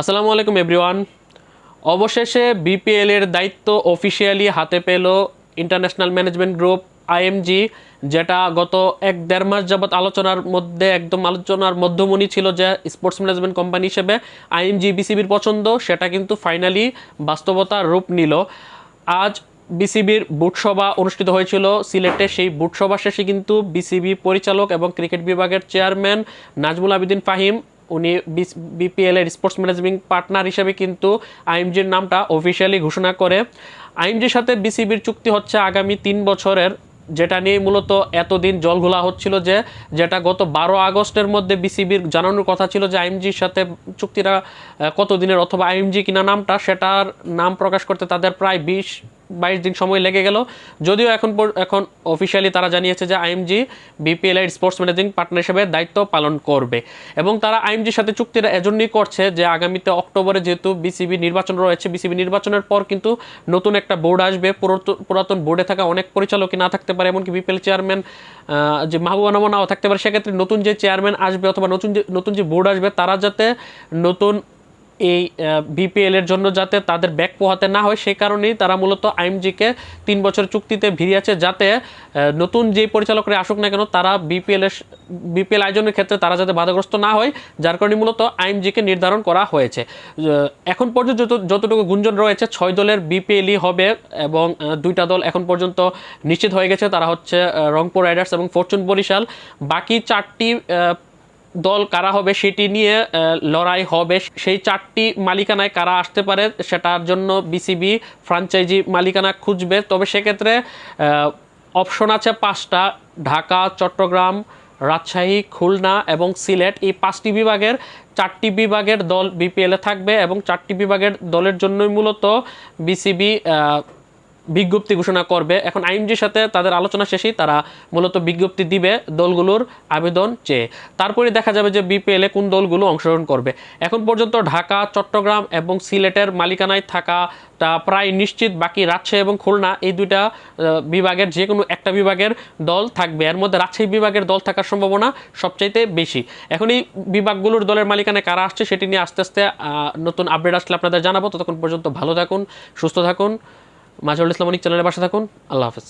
আসসালামু আলাইকুম, এভরিওয়ান। অবশেষে বিপিএল এর দায়িত্ব অফিসিয়ালি হাতে পেল ইন্টারন্যাশনাল ম্যানেজমেন্ট গ্রুপ আইএমজি যেটা গত এক দেড় মাস যাবৎ আলোচনার মধ্যে, একদম আলোচনার মধ্যমণি ছিল যে স্পোর্টস ম্যানেজমেন্ট কোম্পানি হিসেবে আইএমজি বিসিবির পছন্দ, সেটা কিন্তু ফাইনালি বাস্তবতার রূপ নিল। আজ বিসিবির বুট সভা অনুষ্ঠিত হয়েছিল। সিলেটে সেই বুট সভা শেষে কিন্তু বিসিবি পরিচালক এবং ক্রিকেট বিভাগের চেয়ারম্যান নাজমুল আবিদিন ফাহিম উনি বিপিএল এর স্পোর্টস ম্যানেজমেন্ট পার্টনার হিসেবে কিন্তু আইএমজির নামটা অফিসিয়ালি ঘোষণা করে। আইএমজির সাথে বিসিবির চুক্তি হচ্ছে আগামী তিন বছরের, যেটা নিয়ে মূলত এতদিন জলঘোলা হচ্ছিল যে, যেটা গত বারো আগস্টের মধ্যে বিসিবির জানানোর কথা ছিল যে আইএমজির সাথে চুক্তিটা কতদিনের অথবা আইএমজি কিনা নামটা, সেটার নাম প্রকাশ করতে তাদের প্রায় বিশ বাইশ দিন সময় লেগে গেল। যদিও এখন এখন অফিসিয়ালি তারা জানিয়েছে যে আইএমজি বিপিএল এর স্পোর্টস ম্যানেজিং পার্টনার হিসেবে দায়িত্ব পালন করবে। এবং তারা আইএমজির সাথে চুক্তিটা এজন্যই করছে যে আগামীতে অক্টোবরে যেহেতু বিসিবি নির্বাচন রয়েছে বিসিবি নির্বাচনের পর কিন্তু নতুন একটা বোর্ড আসবে। পুরাত- পুরাতন বোর্ডে থাকা অনেক পরিচালকই না থাকতে পারে, এমনকি বিপিএল চেয়ারম্যান যে মাহবুবা নামা নাও থাকতে পারে। সেক্ষেত্রে নতুন যে চেয়ারম্যান আসবে অথবা নতুন যে নতুন যে বোর্ড আসবে, তারা যাতে নতুন এই বিপিএল এর জন্য যাতে তাদের ব্যাক পোহাতে না হয় সেই কারণেই তারা মূলত আইএমজিকে তিন বছর চুক্তিতে ভিড়িয়েছে যাতে নতুন যে পরিচালকরা আসুক না কেন, তারা বিপিএল এর বিপিএল আয়োজনের ক্ষেত্রে তারা যাতে বাধাগ্রস্ত না হয়, যার কারণে মূলত আইএমজিকে নির্ধারণ করা হয়েছে। এখন পর্যন্ত যত- যতটুকু গুঞ্জন রয়েছে, ছয় দলের বিপিএলই হবে এবং দুইটা দল এখন পর্যন্ত নিশ্চিত হয়ে গেছে, তারা হচ্ছে রংপুর রাইডার্স এবং ফরচুন বরিশাল। বাকি চারটি দল কারা হবে সেটি নিয়ে লড়াই হবে। সেই চারটি মালিকানায় কারা আসতে পারে সেটার জন্য বিসিবি ফ্রাঞ্চাইজি মালিকানা খুঁজবে। তবে সেক্ষেত্রে অপশন আছে পাঁচটা। ঢাকা, চট্টগ্রাম, রাজশাহী, খুলনা এবং সিলেট। এই পাঁচটি বিভাগের, চারটি বিভাগের দল বিপিএলে থাকবে এবং চারটি বিভাগের দলের জন্যই মূলত বিসিবি বিজ্ঞপ্তি ঘোষণা করবে। এখন আইনজির সাথে তাদের আলোচনা শেষেই তারা মূলত বিজ্ঞপ্তি দিবে দলগুলোর আবেদন চেয়ে। তারপরে দেখা যাবে যে বিপিএলে কোন দলগুলো অংশগ্রহণ করবে। এখন পর্যন্ত ঢাকা, চট্টগ্রাম এবং সিলেটের মালিকানায় থাকাটা প্রায় নিশ্চিত, বাকি রাজশাহী এবং খুলনা এই দুইটা বিভাগের যে কোনো একটা বিভাগের দল থাকবে। এর মধ্যে রাজশাহী বিভাগের দল থাকার সম্ভাবনা সবচাইতে বেশি। এখন এই বিভাগগুলোর দলের মালিকানায় কারা আসছে সেটি নিয়ে আস্তে আস্তে নতুন আপডেট আসলে আপনাদের জানাব। ততক্ষণ পর্যন্ত ভালো থাকুন, সুস্থ থাকুন। মাজহুল ইসলাম অনিক চ্যানেলের বাসা থাকুন। আল্লাহ হাফেজ।